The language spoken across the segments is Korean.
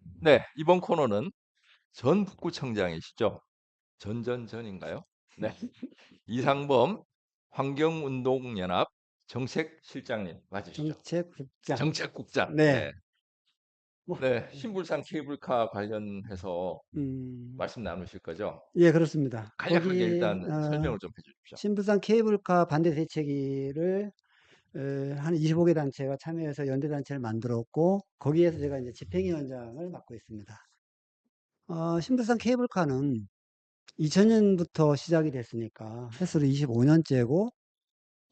네, 이번 코너는 전 북구청장이시죠? 전전전인가요? 네. 이상범 환경운동연합 정책실장님 맞으시죠? 정책국장. 정책국장. 네. 뭐, 네, 신불산 케이블카 관련해서 음, 말씀 나누실 거죠? 예, 그렇습니다. 간략하게 거기, 일단 어, 설명을 좀 해주십시오. 신부산 케이블카 반대 대책위를 에, 한 25개 단체가 참여해서 연대 단체를 만들었고 거기에서 제가 이제 집행위원장을 맡고 있습니다. 어, 신부산 케이블카는 2000년부터 시작이 됐으니까 횟수로 25년째고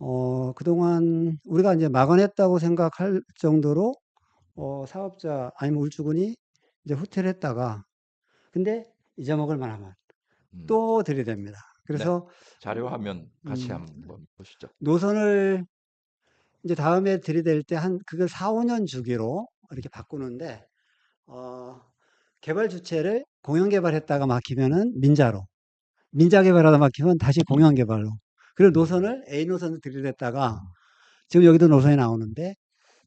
어, 그동안 우리가 이제 막아냈다고 생각할 정도로 어, 사업자 아니면 울주군이 이제 후퇴를 했다가 근데 잊어먹을 만하면 음, 또 들이댑니다. 그래서 자료 화면 같이 음, 한번 보시죠. 노선을 이제 다음에 들이댈 때 한 그걸 4, 5년 주기로 이렇게 바꾸는데 어, 개발 주체를 공영 개발했다가 막히면은 민자로, 민자 개발하다 막히면 다시 공영 개발로. 그리고 노선을 A 노선을 들이댔다가 지금 여기도 노선이 나오는데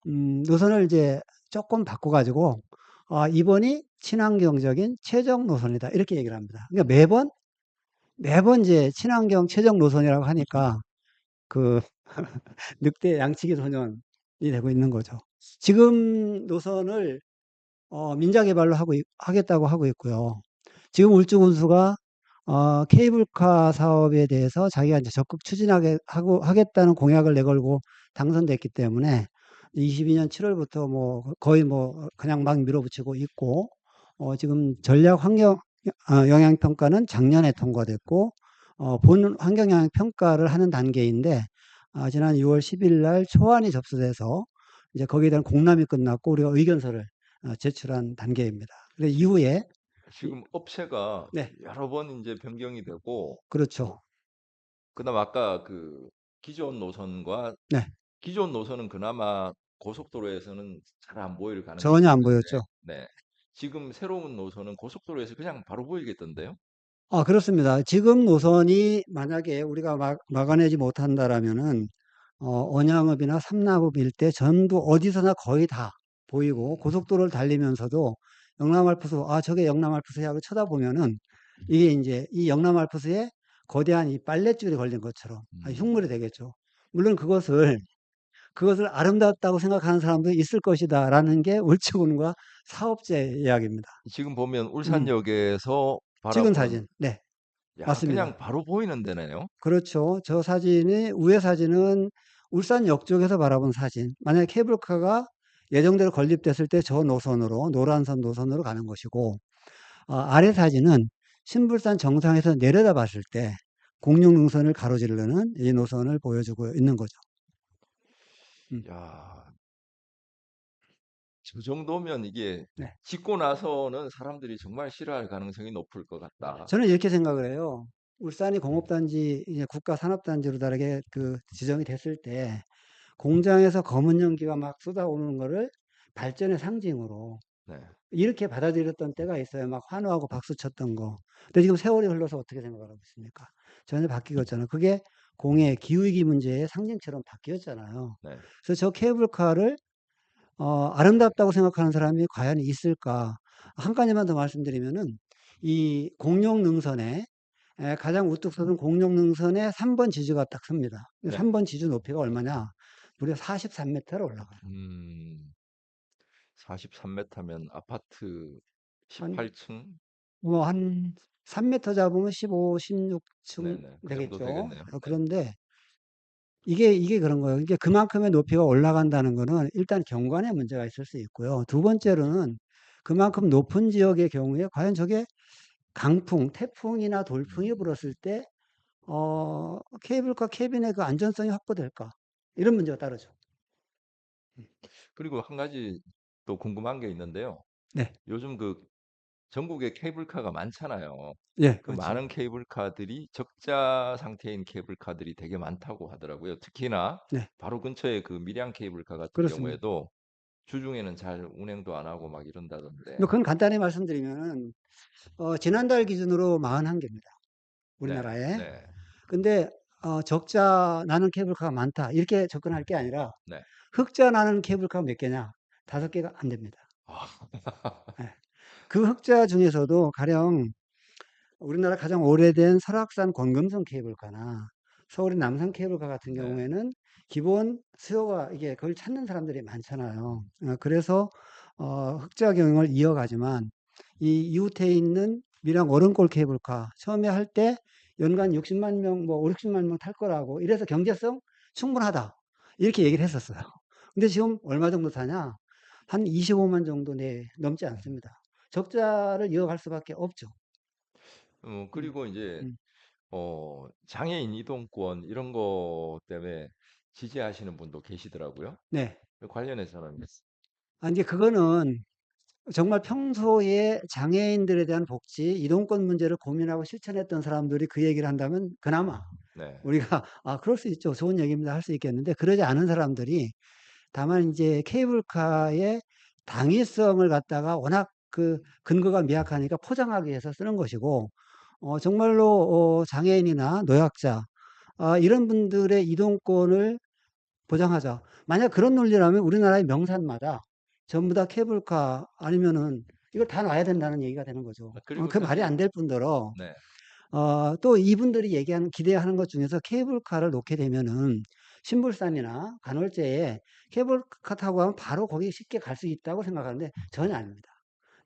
음, 노선을 이제 조금 바꿔가지고 아, 이번이 친환경적인 최적 노선이다 이렇게 얘기를 합니다. 그러니까 매번 매번 이제 친환경 최적 노선이라고 하니까 그 늑대 양치기 소년이 되고 있는 거죠. 지금 노선을 어, 민자 개발로 하고 있- 하겠다고 하고 있고요. 지금 울주군수가 어, 케이블카 사업에 대해서 자기가 이제 적극 추진하게 하고 하겠다는 공약을 내걸고 당선됐기 때문에 22년 7월부터 뭐 거의 뭐 그냥 막 밀어붙이고 있고 어, 지금 전략 환경 어, 영향 평가는 작년에 통과됐고 어, 본 환경 영향 평가를 하는 단계인데 아, 지난 6월 10일 날 초안이 접수돼서 이제 거기에 대한 공람이 끝났고 우리가 의견서를 어, 제출한 단계입니다. 그래서 이후에 지금 업체가 네. 여러 번 이제 변경이 되고 그렇죠. 그다음 아까 그 기존 노선과 네. 기존 노선은 그나마 고속도로에서는 잘 안 보일 가능성이 전혀 안 있는데, 보였죠. 네. 지금 새로운 노선은 고속도로에서 그냥 바로 보이겠던데요? 아, 그렇습니다. 지금 노선이 만약에 우리가 막, 막아내지 못한다라면은, 어, 언양읍이나 삼납읍 일대 전부 어디서나 거의 다 보이고, 고속도로를 달리면서도 영남알프스, 아, 저게 영남알프스야 하고 쳐다보면은, 이게 이제 이 영남알프스에 거대한 이 빨랫줄이 걸린 것처럼 아, 음. 흉물이 되겠죠. 물론 그것을, 그것을 아름답다고 생각하는 사람도 있을 것이다라는 게 울주군과 사업자의 이야기입니다. 지금 보면 음. 울산역에서 찍은 사진. 네. 야, 맞습니다. 그냥 바로 보이는 데네요. 그렇죠. 저 사진이 위에 사진은 울산역 쪽에서 바라본 사진. 만약에 케이블카가 예정대로 건립됐을 때 저 노선으로 노란선 노선으로 가는 것이고 어, 아래 사진은 신불산 정상에서 내려다 봤을 때 공룡 능선을 가로지르는 이 노선을 보여주고 있는 거죠. 음. 야, 저 정도면 이게 네. 짓고 나서는 사람들이 정말 싫어할 가능성이 높을 것 같다. 저는 이렇게 생각을 해요. 울산이 공업단지, 이제 국가 산업단지로 다르게 그 지정이 됐을 때 공장에서 검은 연기가 막 쏟아오는 거를 발전의 상징으로 네. 이렇게 받아들였던 때가 있어요. 막 환호하고 박수 쳤던 거. 근데 지금 세월이 흘러서 어떻게 생각하고 있습니까? 전혀 바뀌었잖아요. 그게 공해 기후위기 문제의 상징처럼 바뀌었잖아요. 네. 그래서 저 케이블카를 어, 아름답다고 생각하는 사람이 과연 있을까? 한 가지만 더 말씀드리면은 이 공룡 능선에 에, 가장 우뚝 솟은 공룡 능선에 3번 지주가 딱 섭니다. 네. 3번 지주 높이가 얼마냐? 무려 43m를 올라가요. 음, 43m면 아파트 한- 18층? 뭐 한 3m 잡으면 15, 16층 네네. 그 되겠죠. 어, 네. 그런데 이게 이게 그런 거예요. 이게 그만큼의 높이가 올라간다는 거는 일단 경관에 문제가 있을 수 있고요. 두 번째로는 그만큼 높은 지역의 경우에 과연 저게 강풍, 태풍이나 돌풍이 음. 불었을 때 어, 케이블카 캐빈의 그 안전성이 확보될까? 이런 문제가 따르죠. 그리고 한 가지 또 궁금한 게 있는데요. 네. 요즘 그 전국에 케이블카가 많잖아요. 예, 그 그렇죠. 많은 케이블카들이 적자 상태인 케이블카들이 되게 많다고 하더라고요. 특히나 네. 바로 근처에 그 밀양 케이블카 같은 그렇습니다. 경우에도 주중에는 잘 운행도 안 하고 막 이런다던데. 뭐 그건 간단히 말씀드리면은 어, 지난달 기준으로 41개입니다. 우리나라에. 네. 근데 어, 적자 나는 케이블카가 많다. 이렇게 접근할 게 아니라 네. 흑자 나는 케이블카가 몇 개냐? 다섯 개가 안 됩니다. 아, 예. 그 흑자 중에서도 가령 우리나라 가장 오래된 설악산 권금성 케이블카나 서울의 남산 케이블카 같은 네. 경우에는 기본 수요가 이게 그걸 찾는 사람들이 많잖아요. 어, 그래서 어, 흑자 경영을 이어가지만 이 이웃에 있는 밀양 어른골 케이블카 처음에 할 때 연간 60만 명, 뭐 5, 60만 명 탈 거라고 이래서 경제성 충분하다 이렇게 얘기를 했었어요. 근데 지금 얼마 정도 타냐? 한 25만 정도 내 넘지 않습니다. 적자를 이어갈 수밖에 없죠. 어 음, 그리고 인제 음. 어 장애인 이동권 이런 거 때문에 지지하시는 분도 계시더라고요. 네. 그 관련해서는 아, 이제 그거는 정말 평소에 장애인들에 대한 복지, 이동권 문제를 고민하고 실천했던 사람들이 그 얘기를 한다면 그나마 네. 우리가 아, 그럴 수 있죠. 좋은 얘기입니다. 할 수 있겠는데 그러지 않은 사람들이 다만 이제 케이블카의 당위성을 갖다가 워낙 그 근거가 미약하니까 포장하기 위해서 쓰는 것이고 어, 정말로 어, 장애인이나 노약자 아, 이런 분들의 이동권을 보장하자. 만약 그런 논리라면 우리나라의 명산마다 전부 다 케이블카 아니면은 이걸 다 놔야 된다는 얘기가 되는 거죠. 아 어, 그 말이 안 될 뿐더러 네. 어, 또 이분들이 얘기하는 기대하는 것 중에서 케이블카를 놓게 되면은 신불산이나 간월제에 케이블카 타고 가면 바로 거기 쉽게 갈 수 있다고 생각하는데 전혀 아닙니다.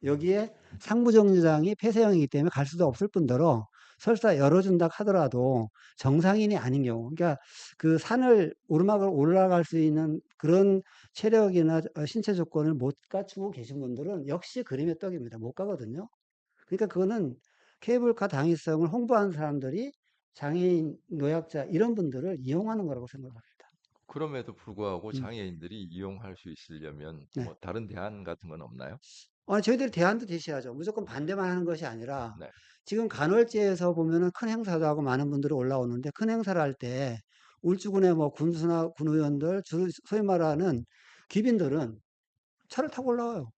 여기에 상부정류장이 폐쇄형이기 때문에 갈 수도 없을 뿐더러 설사 열어준다 하더라도 정상인이 아닌 경우, 그러니까 그 산을 오르막을 올라갈 수 있는 그런 체력이나 어, 신체 조건을 못 갖추고 계신 분들은 역시 그림의 떡입니다. 못 가거든요. 그러니까 그거는 케이블카 당위성을 홍보하는 사람들이 장애인, 노약자 이런 분들을 이용하는 거라고 생각합니다. 그럼에도 불구하고 음, 장애인들이 이용할 수 있으려면 네. 뭐 다른 대안 같은 건 없나요? 아, 저희들이 대안도 제시하죠. 무조건 반대만 하는 것이 아니라 네. 지금 간월제에서 보면은 큰 행사도 하고 많은 분들이 올라오는데 큰 행사를 할 때 울주군의 뭐 군수나 군의원들, 주- 소위 말하는 귀빈들은 차를 타고 올라와요.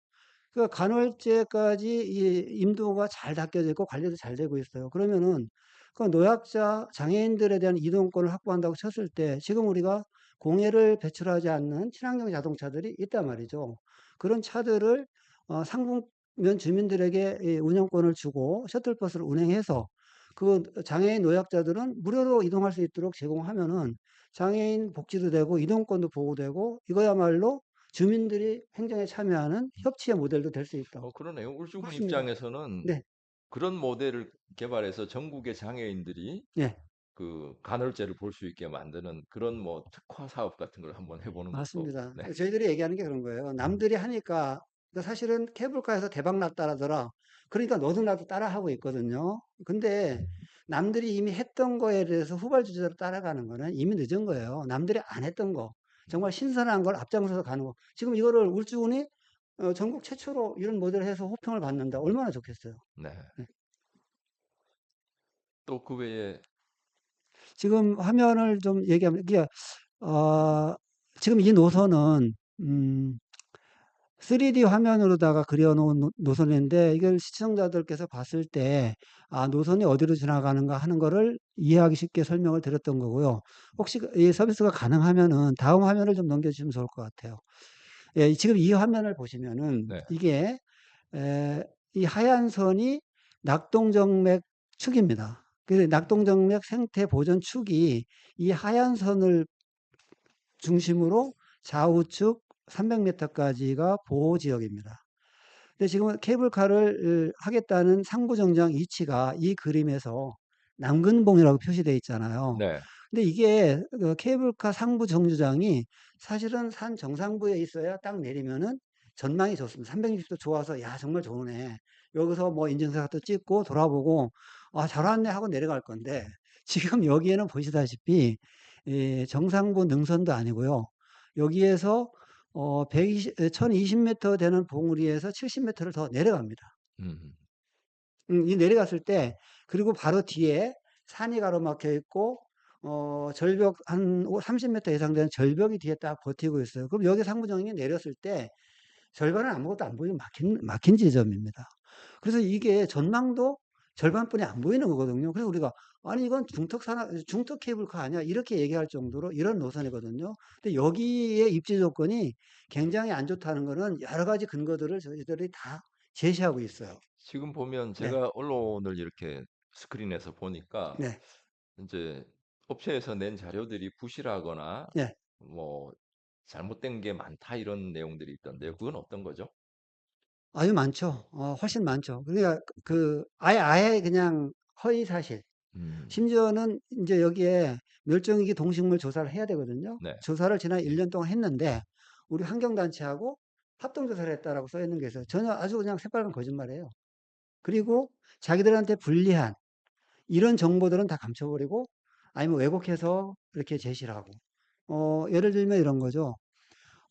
그러니까 간월제까지 이 임도가 잘 닦여져 있고 관리도 잘 되고 있어요. 그러면은 그 노약자, 장애인들에 대한 이동권을 확보한다고 쳤을 때 지금 우리가 공해를 배출하지 않는 친환경 자동차들이 있단 말이죠. 그런 차들을 어, 상공면 주민들에게 이 운영권을 주고 셔틀버스를 운행해서 그 장애인 노약자들은 무료로 이동할 수 있도록 제공하면은 장애인 복지도 되고 이동권도 보호되고 이거야말로 주민들이 행정에 참여하는 협치의 모델도 될 수 있다고 어 그러네요. 울주군. 입장에서는 네, 그런 모델을 개발해서 전국의 장애인들이 네, 그 간헐제를 볼 수 있게 만드는 그런 뭐 특화 사업 같은 걸 한번 해보는 것도 맞습니다. 네. 저희들이 얘기하는 게 그런 거예요. 남들이 하니까 사실은 케이블카에서 대박 났다라더라. 그러니까 너도 나도 따라하고 있거든요. 근데 남들이 이미 했던 거에 대해서 후발주자로 따라가는 거는 이미 늦은 거예요. 남들이 안 했던 거, 정말 신선한 걸 앞장서서 가는 거. 지금 이거를 울주군이 어, 전국 최초로 이런 모델을 해서 호평을 받는다. 얼마나 좋겠어요. 네. 네. 또 그 외에 지금 화면을 좀 얘기하면 이게 어, 지금 이 노선은 음, 3D 화면으로다가 그려놓은 노- 노선인데 이걸 시청자들께서 봤을 때 아, 노선이 어디로 지나가는가 하는 거를 이해하기 쉽게 설명을 드렸던 거고요. 혹시 그- 이 서비스가 가능하면은 다음 화면을 좀 넘겨주시면 좋을 것 같아요. 예, 지금 이 화면을 보시면은 네. 이게 에, 이 하얀 선이 낙동정맥 축입니다. 그래서 낙동정맥 생태 보전 축이 이 하얀 선을 중심으로 좌우측 300m까지가 보호 지역입니다. 근데 지금 케이블카를 하겠다는 상부 정장 위치가 이 그림에서 남근봉이라고 표시되어 있잖아요. 네. 근데 이게 그 케이블카 상부 정류장이 사실은 산 정상부에 있어야 딱 내리면은 전망이 좋습니다. 360도 좋아서 야 정말 좋으네. 여기서 뭐 인증샷도 찍고 돌아보고 아 잘 왔네 하고 내려갈 건데 지금 여기에는 보시다시피 이 정상부 능선도 아니고요. 여기에서 어 120, 1020m 되는 봉우리에서 70m를 더 내려갑니다. 음. 음, 이 내려갔을 때 그리고 바로 뒤에 산이 가로막혀 있고 어, 절벽 한 30m 이상 되는 절벽이 뒤에 딱 버티고 있어요. 그럼 여기 상부정이 내렸을 때 절반은 아무것도 안 보이고 막힌, 막힌 지점입니다. 그래서 이게 전망도 절반뿐이 안 보이는 거거든요. 그래서 우리가 아니 이건 중턱 산악 중턱 케이블카 아니야 이렇게 얘기할 정도로 이런 노선이거든요. 근데 여기에 입지 조건이 굉장히 안 좋다는 거는 여러 가지 근거들을 저희들이 다 제시하고 있어요. 지금 보면 네. 제가 언론을 이렇게 스크린에서 보니까 네. 인제 업체에서 낸 자료들이 부실하거나 네. 뭐 잘못된 게 많다 이런 내용들이 있던데요. 그건 어떤 거죠? 아주 많죠. 어 훨씬 많죠. 그러니까 그 아예 아예 그냥 허위 사실. 음. 심지어는 인제 여기에 멸종위기 동식물 조사를 해야 되거든요. 네. 조사를 지난 1년 동안 했는데 우리 환경단체하고 합동조사를 했다라고 써 있는 게 있어요. 전혀 아주 그냥 새빨간 거짓말이에요. 그리고 자기들한테 불리한 이런 정보들은 다 감춰버리고 아니면 왜곡해서 이렇게 제시를 하고. 어 예를 들면 이런 거죠.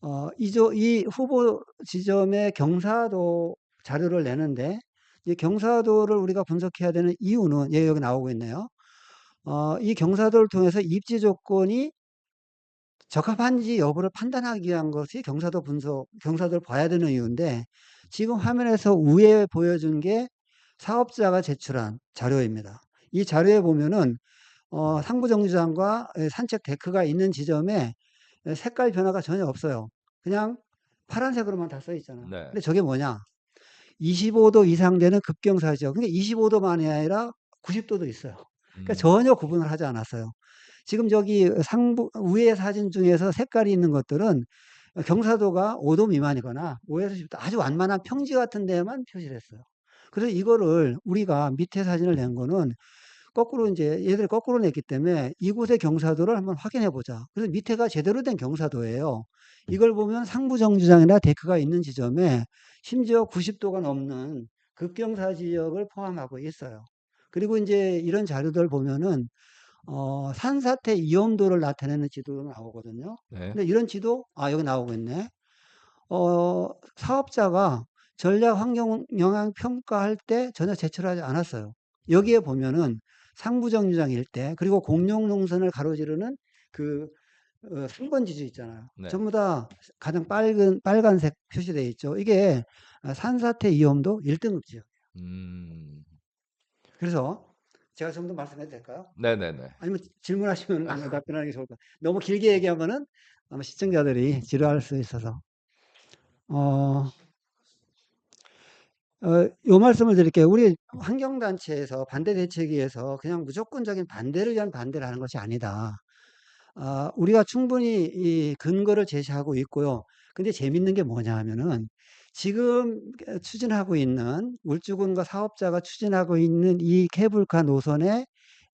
어 이조 이 후보 지점의 경사도 자료를 내는데 이 경사도를 우리가 분석해야 되는 이유는 예 여기 나오고 있네요. 어 이 경사도를 통해서 입지 조건이 적합한지 여부를 판단하기 위한 것이 경사도 분석 경사도를 봐야 되는 이유인데 지금 화면에서 위에 보여준 게 사업자가 제출한 자료입니다. 이 자료에 보면은 어 상부 정류장과 예 산책 데크가 있는 지점에 예 색깔 변화가 전혀 없어요. 그냥 파란색으로만 다 써 있잖아요. 네. 근데 저게 뭐냐? 25도 이상 되는 급경사 지역. 그러니까 25 도만이 아니라 90 도도 있어요. 그러니까 음. 전혀 구분을 하지 않았어요. 지금 저기 상부 위의 사진 중에서 색깔이 있는 것들은 어 경사도가 5도 미만이거나 5 에서 10도 아주 완만한 평지 같은 데에만 표시를 했어요. 그래서 이거를 우리가 밑에 사진을 낸 거는 거꾸로 인제 얘들이 거꾸로 냈기 때문에 이곳의 경사도를 한번 확인해 보자. 그래서 밑에가 제대로 된 경사도예요. 이걸 보면 상부 정류장이나 데크가 있는 지점에 심지어 90 도가 넘는 급경사 지역을 포함하고 있어요. 그리고 인제 이런 자료들 보면은 어 산사태 위험도를 나타내는 지도가 나오거든요. 네. 근데 이런 지도 아 여기 나오고 있네. 어 사업자가 전략 환경 영향 평가할 때 전혀 제출하지 않았어요. 여기에 보면은 상부 정류장 일대 그리고 공용 농선을 가로지르는 그어3번 지주 있잖아요. 네. 전부 다 가장 빨간 빨간색 표시되어 있죠. 이게 아 산사태 위험도 1 등급 지역이에요. 음. 그래서 제가 좀 더 말씀해도 될까요? 네네네. 아니면 질문하시면 답변하는 게 좋을 것 같아요. 너무 길게 얘기하면은 아마 시청자들이 지루할 수 있어서. 어 어 요 말씀을 드릴게요. 우리 환경단체에서 반대 대책위에서 그냥 무조건적인 반대를 위한 반대를 하는 것이 아니다. 아 우리가 충분히 이 근거를 제시하고 있고요. 근데 재밌는 게 뭐냐 하면은 지금 그 추진하고 있는 울주군과 사업자가 추진하고 있는 이 케이블카 노선에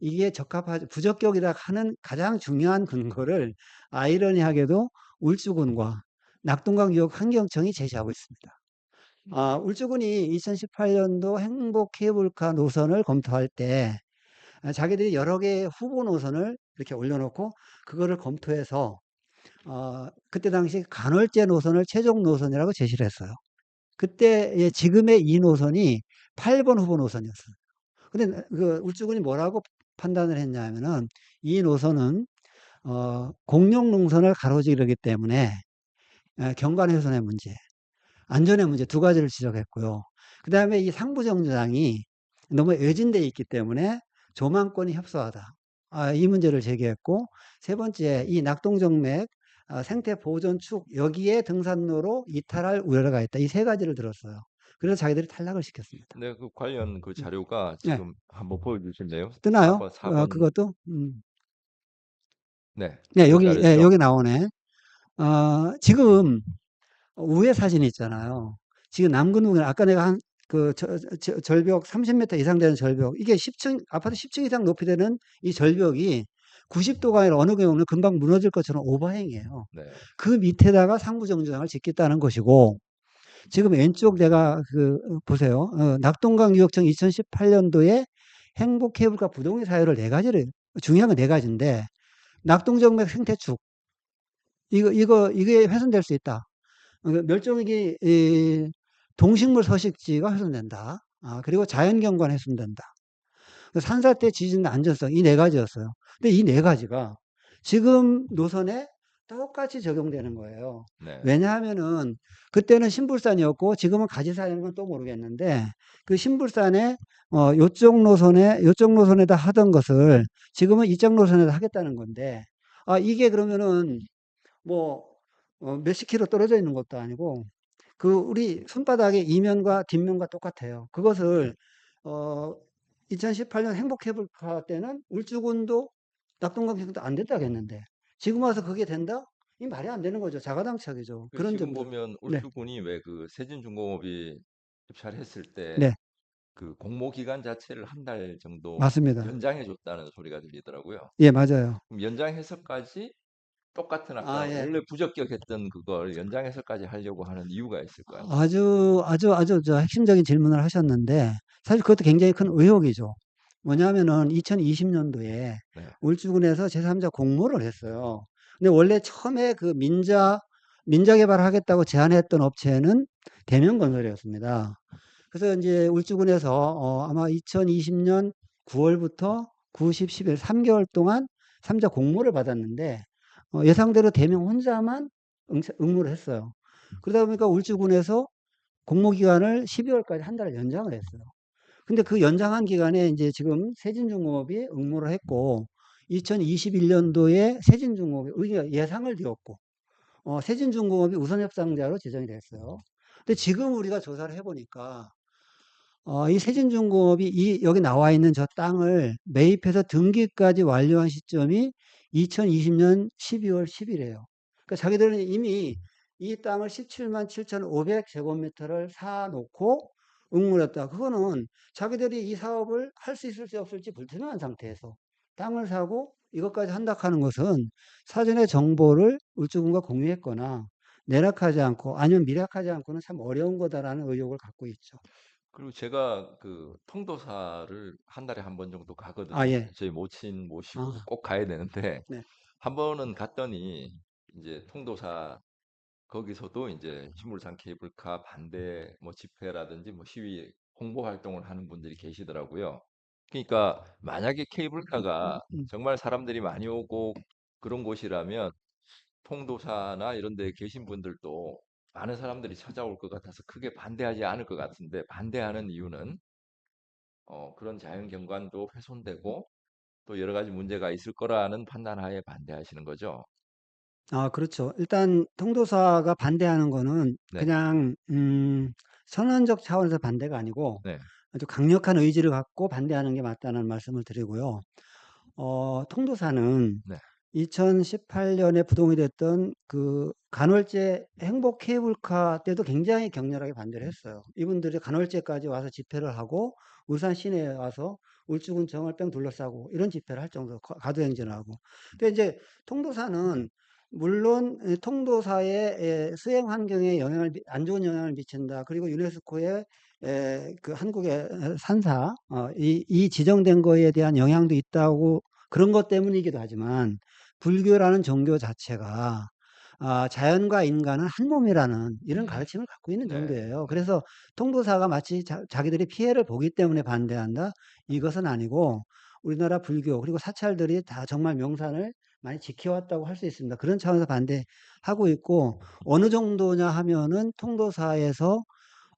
이게 적합하지 부적격이라 하는 가장 중요한 근거를 아이러니하게도 울주군과 낙동강 유역 환경청이 제시하고 있습니다. 아 울주군이 2018년도 행복 케이블카 노선을 검토할 때아 자기들이 여러 개의 후보 노선을 이렇게 올려 놓고 그거를 검토해서 어 그때 당시 간헐제 노선을 최종 노선이라고 제시를 했어요. 그때 예 지금의 이 노선이 8번 후보 노선이었어요. 근데 그 울주군이 뭐라고 판단을 했냐면은 이 노선은 어 공용 농선을 가로지르기 때문에 예 경관 훼손의 문제, 안전의 문제 두 가지를 지적했고요. 그 다음에 이 상부 정류장이 너무 외진돼 있기 때문에 조망권이 협소하다. 아 이 문제를 제기했고 세 번째 이 낙동정맥 아 생태 보존 축 여기에 등산로로 이탈할 우려가 있다. 이 세 가지를 들었어요. 그래서 자기들이 탈락을 시켰습니다. 네. 그 관련 그 음. 자료가 네. 지금 한번 보여 주실래요? 4 뜨나요? 번4어번 그것도? 음. 네. 네. 그 여기 예 자료죠. 여기 나오네. 어 지금 위에 사진이 있잖아요. 지금 남근동에 아까 내가 한그저저 절벽 30 미터 이상 되는 절벽 이게 10층 아파트 10층 이상 높이 되는 이 절벽이 90 도가 아니라 어느 경우는 금방 무너질 것처럼 오버행이에요. 네. 그 밑에다가 상부 정류장을 짓겠다는 것이고 지금 왼쪽 내가 그어 보세요. 어 낙동강 유역청 2018년도에 행복 케이블카 부동의 사유를 4 가지를 중요한 건4 가지인데 낙동정맥 생태축 이거 이거 이게 훼손될 수 있다. 어그 멸종위기 이 동식물 서식지가 훼손된다. 아 그리고 자연경관 훼손된다. 그 산사태 지진 안전성 이4 가지였어요. 근데 이4 가지가 지금 노선에 똑같이 적용되는 거예요. 네. 왜냐하면은 그때는 신불산이었고 지금은 가지산인 건또 모르겠는데 그 신불산에 어 요쪽 노선에 요쪽 노선에다 하던 것을 지금은 이쪽 노선에다 하겠다는 건데 아 이게 그러면은 뭐 어 몇십 킬로 떨어져 있는 것도 아니고 그 우리 손바닥의 이면과 뒷면과 똑같아요. 그것을 어 2018년 행복 케이블카 때는 울주군도 낙동강 계획도 안 된다고 했는데 지금 와서 그게 된다? 이 말이 안 되는 거죠. 자가당착이죠. 그 그런 지금 점들. 보면 네. 울주군이 왜 그 세진중공업이 입찰을 했을 때 네. 그 공모 기간 자체를 한 달 정도 맞습니다. 연장해 줬다는 소리가 들리더라고요. 예, 맞아요. 그럼 연장해서까지 똑같은 아까 아, 예. 원래 부적격했던 그걸 연장해서까지 하려고 하는 이유가 있을까요? 아주 아주 아주 저 핵심적인 질문을 하셨는데 사실 그것도 굉장히 큰 의혹이죠. 뭐냐면은 2020년도에 네. 울주군에서 제3자 공모를 했어요. 근데 원래 처음에 그 민자 민자 개발을 하겠다고 제안했던 업체는 대명건설이었습니다. 그래서 이제 울주군에서 어 아마 2020년 9월부터 9, 10, 11, 3개월 동안 3자 공모를 받았는데 어 예상대로 대명 혼자만 응 응모를 했어요. 그러다 보니까 울주군에서 공모 기간을 12월까지 한 달을 연장을 했어요. 근데 그 연장한 기간에 이제 지금 세진중공업이 응모를 했고 2021년도에 세진중공업이 예상을 띄웠고 어 세진중공업이 우선 협상자로 지정이 됐어요. 근데 지금 우리가 조사를 해 보니까 어 이 세진중공업이 이 여기 나와 있는 저 땅을 매입해서 등기까지 완료한 시점이 2020년 12월 10 일이에요. 그러니까 자기들은 이미 이 땅을 17만 7,500 제곱미터를 사 놓고 응모를 했다. 그거는 자기들이 이 사업을 할 수 있을지 없을지 불투명한 상태에서 땅을 사고 이것까지 한다 하는 것은 사전에 정보를 울주군과 공유했거나 내락하지 않고 아니면 미락하지 않고는 참 어려운 거다라는 의혹을 갖고 있죠. 그리고 제가 그 통도사를 한 달에 한번 정도 가거든요. 아, 예. 저희 모친 모시고 아. 꼭 가야 되는데 네. 한 번은 갔더니 이제 통도사 거기서도 이제 신물산 케이블카 반대 뭐 집회라든지 뭐 시위 홍보 활동을 하는 분들이 계시더라고요. 그러니까 만약에 케이블카가 음. 정말 사람들이 많이 오고 그런 곳이라면 통도사나 이런 데 계신 분들도 많은 사람들이 찾아올 것 같아서 크게 반대하지 않을 것 같은데 반대하는 이유는 어 그런 자연 경관도 훼손되고 또 여러 가지 문제가 있을 거라는 판단하에 반대하시는 거죠? 아 그렇죠. 일단 통도사가 반대하는 거는 네. 그냥 음 선언적 차원에서 반대가 아니고 네. 아주 강력한 의지를 갖고 반대하는 게 맞다는 말씀을 드리고요. 어 통도사는 네. 2018년에 부동이 됐던 그 간월제 행복 케이블카 때도 굉장히 격렬하게 반대를 했어요. 이분들이 간월제까지 와서 집회를 하고 울산 시내에 와서 울주군 정을 뺑 둘러싸고 이런 집회를 할 정도로 가- 가두행진을 하고. 근데 이제 통도사는 물론 에, 통도사의 에, 수행 환경에 영향을 미- 안 좋은 영향을 미친다. 그리고 유네스코의 에, 그 한국의 산사 어, 이, 이 지정된 거에 대한 영향도 있다고 그런 것 때문이기도 하지만 불교라는 종교 자체가 아, 자연과 인간은 한 몸이라는 이런 음. 가르침을 갖고 있는 네. 정도예요. 그래서 통도사가 마치 자, 자기들이 피해를 보기 때문에 반대한다 이것은 아니고 우리나라 불교 그리고 사찰들이 다 정말 명산을 많이 지켜왔다고 할 수 있습니다. 그런 차원에서 반대하고 있고 어느 정도냐 하면은 통도사에서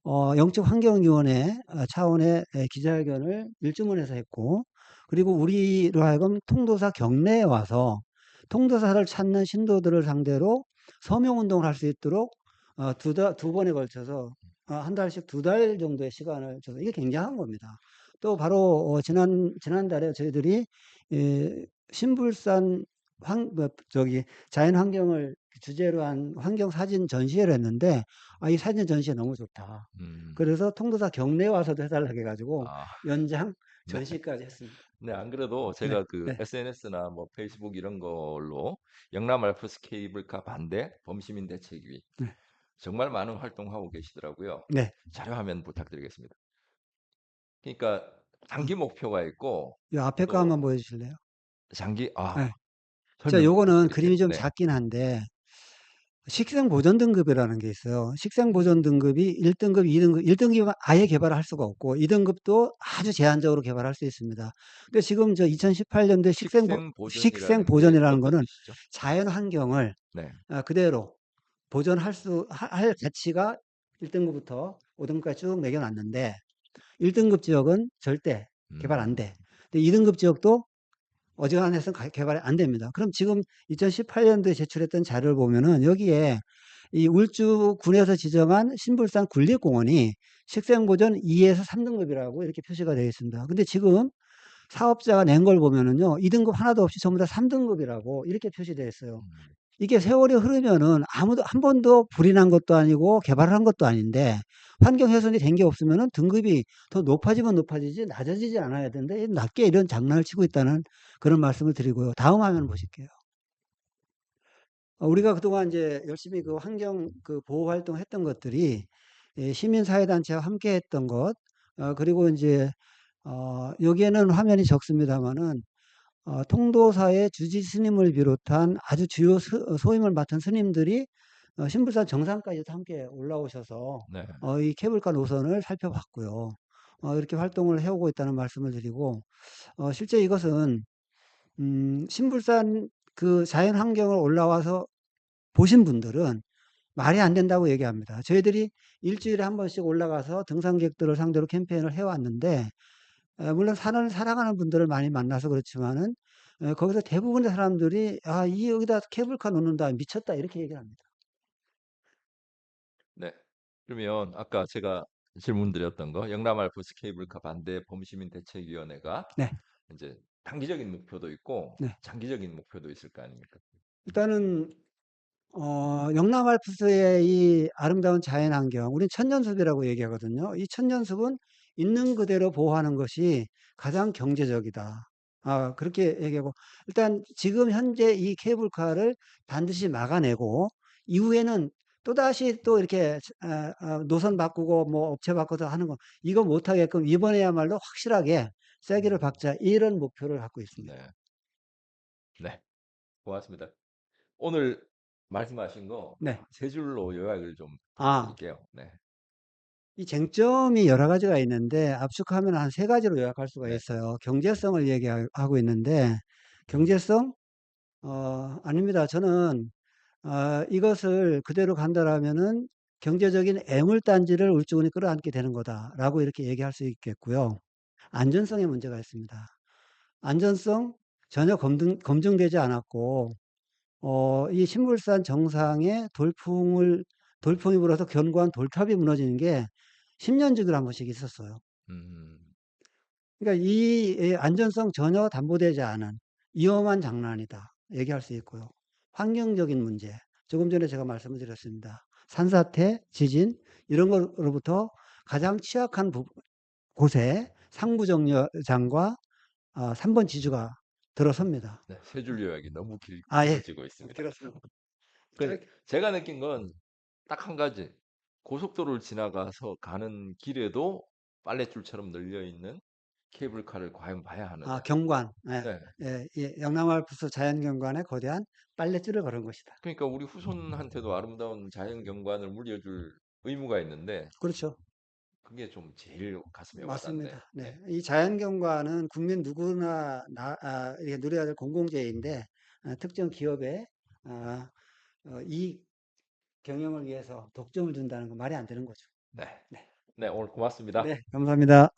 어, 영적 환경위원회 어, 차원의 에, 기자회견을 일주문에서 했고 그리고 우리로 하여금 통도사 경내에 와서 통도사를 찾는 신도들을 상대로 서명 운동을 할 수 있도록 어, 두, 달, 두 번에 걸쳐서 어, 한 달씩 두 달 정도의 시간을 줘서 이게 굉장한 겁니다. 또 바로 어, 지난 지난달에 저희들이 에, 신불산 환, 뭐, 저기 자연 환경을 주제로 한 환경 사진 전시회를 했는데 아, 이 사진 전시회 너무 좋다. 음. 그래서 통도사 경내에 와서도 해달라고 해가지고 아. 연장 네. 전시까지 했습니다. 네, 안 그래도 제가 그 네. SNS나 뭐 페이스북 이런 걸로 영남 알프스 케이블카 반대 범시민 대책위 네. 정말 많은 활동하고 계시더라고요. 네. 자료 화면 부탁드리겠습니다. 그러니까 장기 목표가 있고 이 앞에 거 또 한번 보여주실래요? 장기 아 네. 자, 설명 요거는 부탁드릴게요. 그림이 좀 네. 작긴 한데 식생 보존 등급이라는 게 있어요. 식생 보존 등급이 1등급, 2등급, 1등급은 아예 개발을 할 수가 없고 2등급도 아주 제한적으로 개발할 수 있습니다. 근데 지금 저 2018년도에 식생, 보, 식생 식생 보존이라는 게 보존이라는 어떤 거는 뜻이죠? 자연 환경을 네. 아, 그대로 보존할 수, 하- 할 가치가 1등급부터 5등급까지 쭉 매겨놨는데 1등급 지역은 절대 개발 안 음. 돼. 근데 2등급 지역도 어지간해서 가- 개발이 안 됩니다. 그럼 지금 2018년도에 제출했던 자료를 보면은 여기에 이 울주군에서 지정한 신불산 군립공원이 식생보전 2에서 3등급이라고 이렇게 표시가 되어 있습니다. 근데 지금 사업자가 낸 걸 보면은요, 2등급 하나도 없이 전부 다 3등급이라고 이렇게 표시되어 있어요. 음, 이게 세월이 흐르면은 아무도 한 번도 불이 난 것도 아니고 개발을 한 것도 아닌데 환경 훼손이 된 게 없으면은 등급이 더 높아지면 높아지지 낮아지지 않아야 되는데 낮게 이런 장난을 치고 있다는 그런 말씀을 드리고요. 다음 화면 보실게요. 어, 우리가 그동안 이제 열심히 그 환경 그 보호 활동 했던 것들이 예, 시민사회단체와 함께 했던 것, 어, 그리고 이제, 어, 여기에는 화면이 적습니다만은, 어, 통도사의 주지 스님을 비롯한 아주 주요 스- 어, 소임을 맡은 스님들이 어, 신불산 정상까지도 함께 올라오셔서 네. 어, 이 케이블카 노선을 살펴봤고요. 어, 이렇게 활동을 해오고 있다는 말씀을 드리고, 어, 실제 이것은, 음, 신불산 그 자연 환경을 올라와서 보신 분들은 말이 안 된다고 얘기합니다. 저희들이 일주일에 한 번씩 올라가서 등산객들을 상대로 캠페인을 해왔는데, 에, 물론 산을 사랑하는 분들을 많이 만나서 그렇지만은, 에, 거기서 대부분의 사람들이, 아, 이 여기다 케이블카 놓는다, 미쳤다, 이렇게 얘기를 합니다. 네. 그러면 아까 제가 질문 드렸던 거 영남 알프스 케이블카 반대 범시민 대책위원회가 네. 이제 단기적인 목표도 있고 네. 장기적인 목표도 있을 거 아닙니까? 일단은, 어, 영남 알프스의 이 아름다운 자연 환경, 우린 천년숲이라고 얘기하거든요. 이 천년숲은 있는 그대로 보호하는 것이 가장 경제적이다. 아, 그렇게 얘기하고, 일단 지금 현재 이 케이블카를 반드시 막아내고, 이후에는 또다시 또 이렇게 아, 아, 노선 바꾸고 뭐 업체 바꿔서 하는 거, 이거 못하게끔 이번에야말로 확실하게 세기를 박자, 이런 목표를 갖고 있습니다. 네. 네. 고맙습니다. 오늘 말씀하신 거 네. 세 줄로 요약을 좀 아, 드릴게요. 네. 이 쟁점이 여러 가지가 있는데 압축하면 한 세 가지로 요약할 수가 네. 있어요. 경제성을 얘기하고 있는데 경제성? 어, 아닙니다. 저는 어, 이것을 그대로 간다라면은 경제적인 애물단지를 울주군이 끌어안게 되는 거다라고 이렇게 얘기할 수 있겠고요. 안전성에 문제가 있습니다. 안전성 전혀 검증, 검증되지 않았고 어, 이 신불산 정상에 돌풍을 돌풍이 불어서 견고한 돌탑이 무너지는 게 10년 주기로 한 번씩 있었어요. 음, 그러니까 이이 안전성 전혀 담보되지 않은 위험한 장난이다. 얘기할 수 있고요. 환경적인 문제. 조금 전에 제가 말씀을 드렸습니다. 산사태, 지진, 이런 것으로부터 가장 취약한 부- 곳에 상부정류장과 어, 3번 지주가 들어섭니다. 네. 세줄 요약이 너무 아, 예. 있습니다. 들었습니다. 그 제가 느낀 건 딱 한 가지. 고속도로를 지나가서 가는 길에도 빨랫줄처럼 널려 있는 케이블카를 과연 봐야 하느냐. 아, 경관. 예, 네. 예, 예, 영남알프스 자연경관에 거대한 빨랫줄을 걸은 것이다. 그러니까 우리 후손한테도 아름다운 자연 경관을 물려줄 의무가 있는데 그렇죠. 그게 좀 제일 가슴에 와닿네. 맞습니다. 네. 이 자연경관은 국민 누구나 나, 아, 누려야 될 공공재인데 아, 특정 기업에 아, 어, 이 경영을 위해서 독점을 준다는 건 말이 안 되는 거죠. 네. 네, 오늘 고맙습니다. 네, 감사합니다.